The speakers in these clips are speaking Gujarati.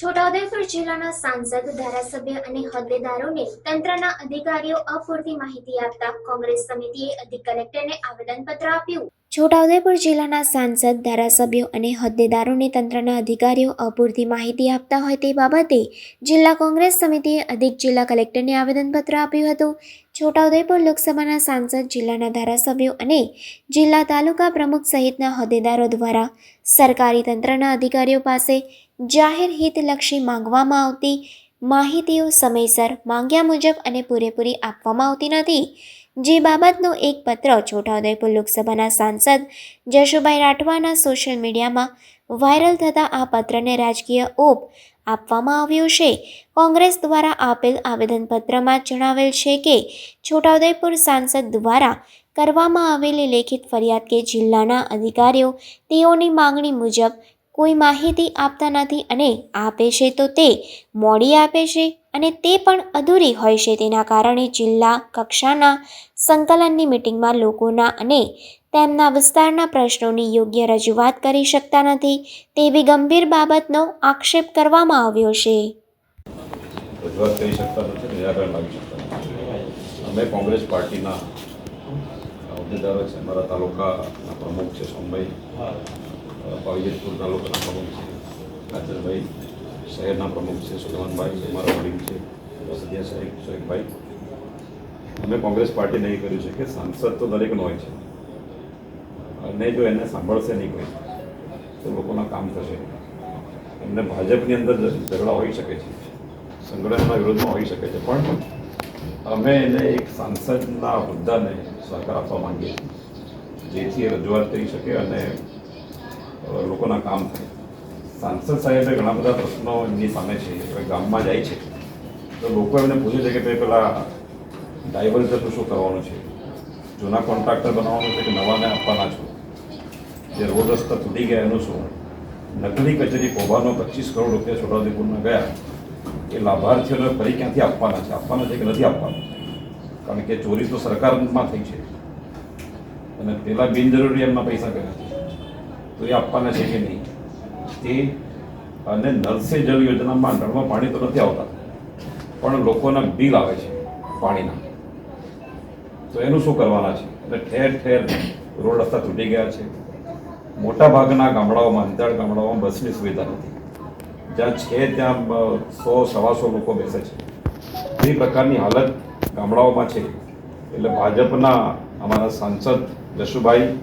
છોટાઉદેપુર જિલ્લાના સાંસદ, ધારાસભ્ય અને હોદ્દેદારોને તંત્રના અધિકારીઓ અપૂરતી માહિતી આપતા કોંગ્રેસ સમિતિએ અધિક કલેક્ટરને આવેદનપત્ર આપ્યું. છોટાઉદેપુર જિલ્લાના સાંસદ, ધારાસભ્યો અને હોદ્દેદારોને તંત્રના અધિકારીઓ અપૂરતી માહિતી આપતા હોય તે બાબતે જિલ્લા કોંગ્રેસ સમિતિએ અધિક જિલ્લા કલેક્ટરને આવેદનપત્ર આપ્યું હતું. છોટાઉદેપુર લોકસભાના સાંસદ, જિલ્લાના ધારાસભ્યો અને જિલ્લા તાલુકા પ્રમુખ સહિતના હોદ્દેદારો દ્વારા સરકારી તંત્રના અધિકારીઓ પાસે જાહેર હિતલક્ષી માંગવામાં આવતી માહિતીઓ સમયસર માંગ્યા મુજબ અને પૂરેપૂરી આપવામાં આવતી નથી. જે બાબતનો એક પત્ર છોટાઉદેપુર લોકસભાના સાંસદ જશુભાઈ રાઠવાના સોશિયલ મીડિયામાં વાયરલ થતાં આ પત્રને રાજકીય ઓપ આપવામાં આવ્યો છે. કોંગ્રેસ દ્વારા આપેલ આવેદનપત્રમાં જણાવેલ છે કે છોટાઉદેપુર સાંસદ દ્વારા કરવામાં આવેલી લેખિત ફરિયાદ કે જિલ્લાના અધિકારીઓ તેઓની માંગણી મુજબ કોઈ માહિતી આપતા નથી અને આપે છે તો તે મોડી આપે છે અને તે પણ અધૂરી હોય છે. તેના કારણે જિલ્લા કક્ષાના સંકલનની મિટિંગમાં લોકોના અને તેમના વિસ્તારના પ્રશ્નોની યોગ્ય રજૂઆત કરી શકતા નથી. તેવી ગંભીર બાબતનો આક્ષેપ કરવામાં આવ્યો છે. અમે કોંગ્રેસ પાર્ટીના હોદ્દેદારો છે. અમારા તાલુકાના પ્રમુખ છે સોમભાઈ. પાવીજેતપુર તાલુકાના પ્રમુખ છે કાચરભાઈ શહેરના પ્રમુખ છે સુલેમાનભાઈ અમારા વડીલ છે વસદિયા સાહેબ શેખભાઈ અમે કોંગ્રેસ પાર્ટી નહીં કર્યું છે કે સાંસદ તો દરેકનો હોય છે અને જો એને સાંભળશે નહીં કોઈ તો લોકોના કામ થશે એમને ભાજપની અંદર ઝઘડા હોઈ શકે છે સંગઠનના વિરોધમાં હોઈ શકે છે પણ અમે એને એક સાંસદના હોદ્દાને સહકાર આપવા માંગીએ છીએ જેથી રજૂઆત કરી શકે અને લોકોના કામ થાય. સાંસદ સાહેબે ઘણા બધા પ્રશ્નો એમની સામે છે. હવે ગામમાં જાય છે. તો લોકો એમને પૂછે છે કે ભાઈ પેલા ડાયવર્ઝરનું શું કરવાનું છે? જૂના કોન્ટ્રાક્ટર બનાવવાનું છે કે નવાને આપવાના છો? જે રોડ રસ્તા તૂટી ગયા એનું શું? નકલી કચેરી કોભાનો પચીસ કરોડ રૂપિયા છોટાઉદેપુરમાં ગયા. એ લાભાર્થીઓને ફરી ક્યાંથી આપવાના છે? આપવાના છે કે નથી આપવાના? કારણ કે ચોરી તો સરકારમાં થઈ છે. અને પેલા બિનજરૂરી એમના પૈસા ગયા છે. તો એ આપવાના છે કે નહીં? તે અને નલ જળ યોજનામાં નળમાં પાણી તો નથી આવતા. પણ લોકોના બિલ આવે છે પાણીના. તો એનું શું કરવાના છે? એટલે ઠેર ઠેર રોડ રસ્તા તૂટી ગયા છે. મોટા ભાગના ગામડાઓમાં અંતરાળ ગામડાઓમાં બસની સુવિધા નથી. જ્યાં છે ત્યાં સો, સવાસો લોકો બેસે છે. એ પ્રકારની હાલત ગામડાઓમાં છે. એટલે ભાજપના અમારા સાંસદ જશુભાઈ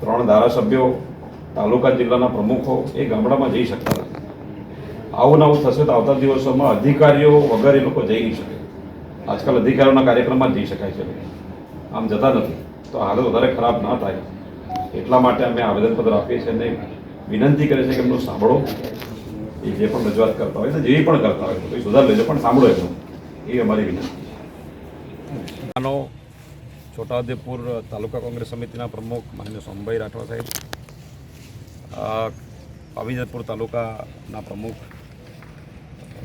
ત્રણ ધારાસભ્યો તાલુકા જિલ્લાના પ્રમુખો એ ગામડામાં જઈ શકતા નથી. આવું આવું થશે તો આવતા દિવસોમાં અધિકારીઓ વગર એ લોકો જઈ નહીં શકે. આજકાલ અધિકારીઓના કાર્યક્રમમાં જઈ શકાય છે આમ જતા નથી. તો હાલત વધારે ખરાબ ના થાય. એટલા માટે અમે આવેદનપત્ર આપીએ છીએ અને વિનંતી કરે છે કે એમનું સાંભળો. એ જે પણ રજૂઆત કરતા હોય ને, જેવી પણ કરતા હોય તો સુધાર લેજો, પણ સાંભળો એમનું. એ અમારી વિનંતી આનો છોટાઉદેપુર તાલુકા કોંગ્રેસ સમિતિના પ્રમુખ માન્ય સોમભાઈ રાઠવા સાહેબ. પાવીજતપુર તાલુકાના પ્રમુખ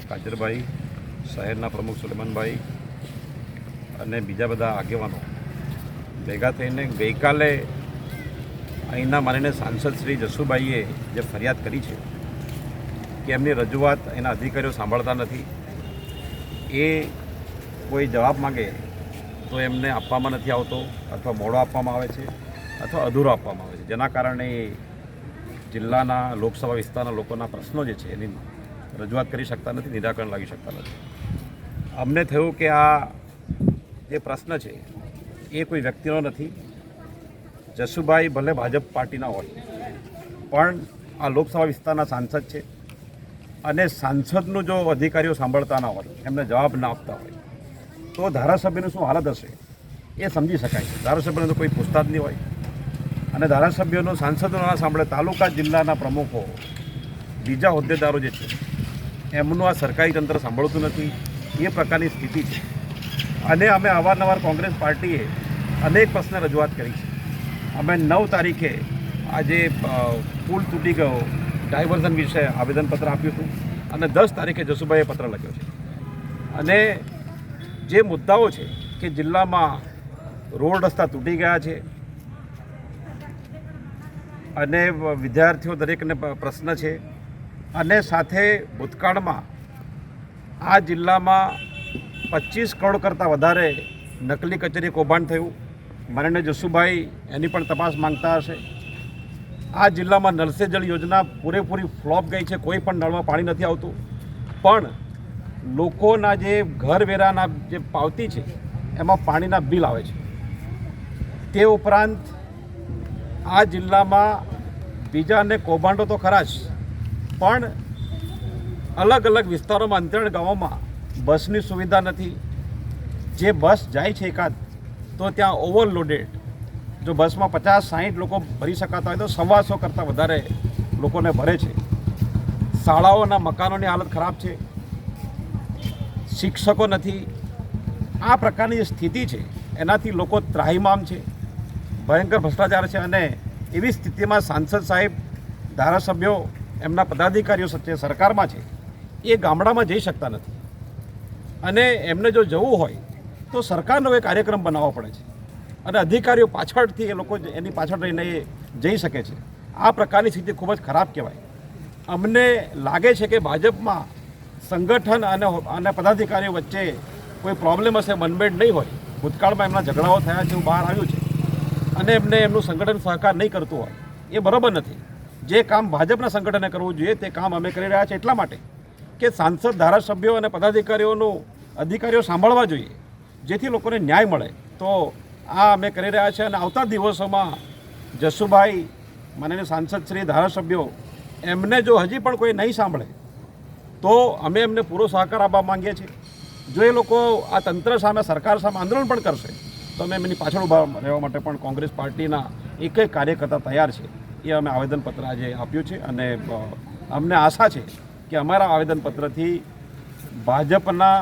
કાજરભાઈ શહેરના પ્રમુખ સુલેમાનભાઈ અને બીજા બધા આગેવાનો. ભેગા થઈને ગઈકાલે અહીંના માનીને સાંસદ શ્રી જસુભાઈએ જે ફરિયાદ કરી છે કે એમની રજૂઆત એના અધિકારીઓ સાંભળતા નથી, એ કોઈ જવાબ માગે તો એમને આપવામાં નથી આવતો અથવા મોડો આપવામાં આવે છે અથવા અધૂરો આપવામાં આવે છે. જેના કારણે જિલ્લાના લોકસભા વિસ્તારના લોકોના પ્રશ્નો જે છે એની રજૂઆત કરી શકતા નથી, નિરાકરણ લાવી શકતા નથી. અમને થયું કે આ જે પ્રશ્ન છે, એ કોઈ વ્યક્તિનો નથી. જસુભાઈ ભલે ભાજપ પાર્ટીના હોય, પણ આ લોકસભા વિસ્તારના સાંસદ છે અને સાંસદનું જો અધિકારીઓ સાંભળતા ના હોય, એમને જવાબ ના આપતા હોય, તો ધારાસભ્યનું શું હાલત હશે એ સમજી શકાય છે. ધારાસભ્યને તો કોઈ પૂછતા જ નહીં હોય. અને ધારાસભ્યોનો સાંસદો ના સાંભળે તાલુકા જિલ્લાના પ્રમુખો, બીજા હોદ્દેદારો જે છે, એમનું આ સરકારી તંત્ર સાંભળતું નથી. એ પ્રકારની સ્થિતિ છે. અને અમે અવારનવાર કોંગ્રેસ પાર્ટીએ અનેક પ્રશ્ન રજૂઆત કરી છે. અમે નવ તારીખે આજે પુલ તૂટી ગયો, ડાયવર્ઝન વિશે આવેદનપત્ર આપ્યું હતું અને દસ તારીખે જસુભાઈએ પત્ર લખ્યો છે. અને જે મુદ્દાઓ છે કે જિલ્લામાં રોડ રસ્તા તૂટી ગયા છે અને વિદ્યાર્થીઓ દરેકને પ્રશ્ન છે. અને સાથે ભૂતકાળમાં આ જિલ્લામાં પચીસ કરોડ કરતાં વધારે નકલી કચેરી કૌભાંડ થયું. માનનીય જસુભાઈ એની પણ તપાસ માંગતા હશે. આ જિલ્લામાં નળસે જળ યોજના પૂરેપૂરી ફ્લોપ ગઈ છે. કોઈ પણ નળમાં પાણી નથી આવતું. પણ લોકોના જે ઘર વેરાના જે પાવતી છે, એમાં પાણીના બિલ આવે છે. તે ઉપરાંત આ જિલ્લામાં બીજાને કૌભાંડો તો ખરા જ, પણ અલગ અલગ વિસ્તારોમાં અંતરણ ગામોમાં બસની સુવિધા નથી. જે બસ જાય છે એકાદ, તો ત્યાં ઓવરલોડેડ. જો બસમાં પચાસ, સાહીઠ લોકો ભરી શકાતા હોય તો સવાસો કરતાં વધારે લોકોને ભરે છે. શાળાઓના મકાનોની હાલત ખરાબ છે. શિક્ષકો નથી. આ પ્રકારની જે સ્થિતિ છે, એનાથી લોકો ત્રાહિમામ છે. ભયંકર ભ્રષ્ટાચાર છે અને એવી સ્થિતિમાં સાંસદ સાહેબ, ધારાસભ્યો, એમના પદાધિકારીઓ સચ્ચે સરકારમાં છે, એ ગામડામાં જઈ શકતા નથી. અને એમને જો જવું હોય, તો સરકારનો એ કાર્યક્રમ બનાવવો પડે છે. અને અધિકારીઓ પાછળથી એ લોકો એની પાછળ રહીને જઈ શકે છે. આ પ્રકારની સ્થિતિ ખૂબ જ ખરાબ કહેવાય. અમને લાગે છે કે ભાજપમાં સંગઠન અને અને પદાધિકારીઓ વચ્ચે કોઈ પ્રોબ્લેમ હશે મનમેડ નહીં હોય. ભૂતકાળમાં એમના ઝઘડાઓ થયા છે એવું બહાર આવ્યું છે. અને એમને એમનું સંગઠન સહકાર નહીં કરતું હોય, એ બરાબર નથી. જે કામ ભાજપના સંગઠને કરવું જોઈએ, તે કામ અમે કરી રહ્યા છીએ એટલા માટે કે સાંસદ, ધારાસભ્યો અને પદાધિકારીઓનું અધિકારીઓ સાંભળવા જોઈએ, જેથી લોકોને ન્યાય મળે. તો આ અમે કરી રહ્યા છીએ અને આવતા દિવસોમાં જસુભાઈ, માનનીય સાંસદ શ્રી ધારાસભ્યો, એમને જો હજી પણ કોઈ નહીં સાંભળે, તો અમે એમને પૂરો સહકાર આપવા માંગીએ છીએ. જો એ લોકો આ તંત્ર સામે, સરકાર સામે આંદોલન પણ કરશે તો અમે એમની પાછળ ઊભા રહેવા માટે પણ કોંગ્રેસ પાર્ટીના એક એક કાર્યકર્તા તૈયાર છે. એ અમે આવેદનપત્ર આજે આપ્યું છે અને અમને આશા છે કે અમારા આવેદનપત્રથી ભાજપના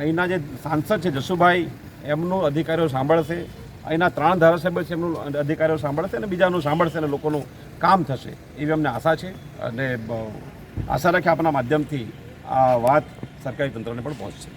અહીંના જે સાંસદ છે જસુભાઈ, એમનું અધિકારીઓ સાંભળશે. અહીંના ત્રણ ધારાસભ્ય છે, એમનું અધિકારીઓ સાંભળશે અને બીજાનું સાંભળશે અને લોકોનું કામ થશે એવી અમને આશા છે. અને આશા રાખી આપણા માધ્યમથી આ વાત સરકારી તંત્રને પણ પહોંચશે.